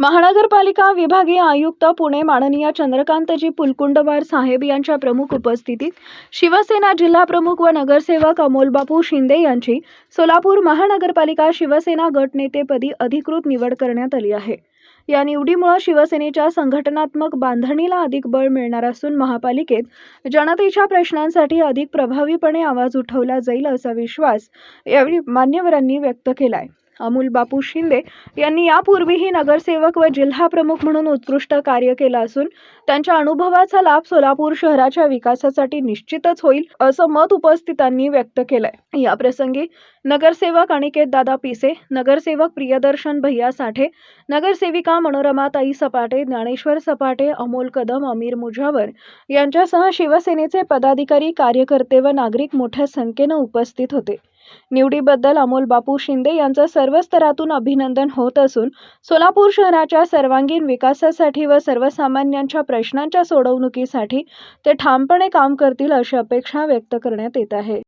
महानगरपालिका विभागीय आयुक्त पुणे माननीय चंद्रकांतजी पुलकुंडवार साहेब यांच्या प्रमुख उपस्थितीत शिवसेना जिल्हा प्रमुख व नगरसेवक अमोलबापू शिंदे यांची सोलापूर महानगरपालिका शिवसेना गटनेतेपदी अधिकृत निवड करण्यात आली आहे. या निवडीमुळे शिवसेनेच्या संघटनात्मक बांधणीला अधिक बळ मिळणार असून महापालिकेत जनतेच्या प्रश्नांसाठी अधिक प्रभावीपणे आवाज उठवला जाईल असा विश्वास यावेळी मान्यवरांनी व्यक्त केलाय. अमोल बापू शिंदे यांनी यापूर्वीही नगरसेवक व जिल्हा प्रमुख म्हणून उत्कृष्ट कार्य केलं असून त्यांच्या अनुभवाचा लाभ सोलापूर शहराच्या विकासासाठी निश्चितच होईल असं मत उपस्थितांनी व्यक्त केलंय. या प्रसंगी नगरसेवक अनिकेत दादा पिसे नगरसेवक प्रियदर्शन भैया साठे नगरसेविका मनोरमाताई सपाटे ज्ञानेश्वर सपाटे अमोल कदम अमीर मुजावर यांच्यासह शिवसेनेचे पदाधिकारी कार्यकर्ते व नागरिक मोठ्या संख्येनं उपस्थित होते. निवडीबद्दल अमोल बापू शिंदे यांचं सर्व स्तरातून अभिनंदन होत असून सोलापूर शहराच्या सर्वांगीण विकासासाठी व सर्वसामान्यांच्या प्रश्नांच्या सोडवणुकीसाठी ते ठामपणे काम करतील अशी अपेक्षा व्यक्त करण्यात येत आहे.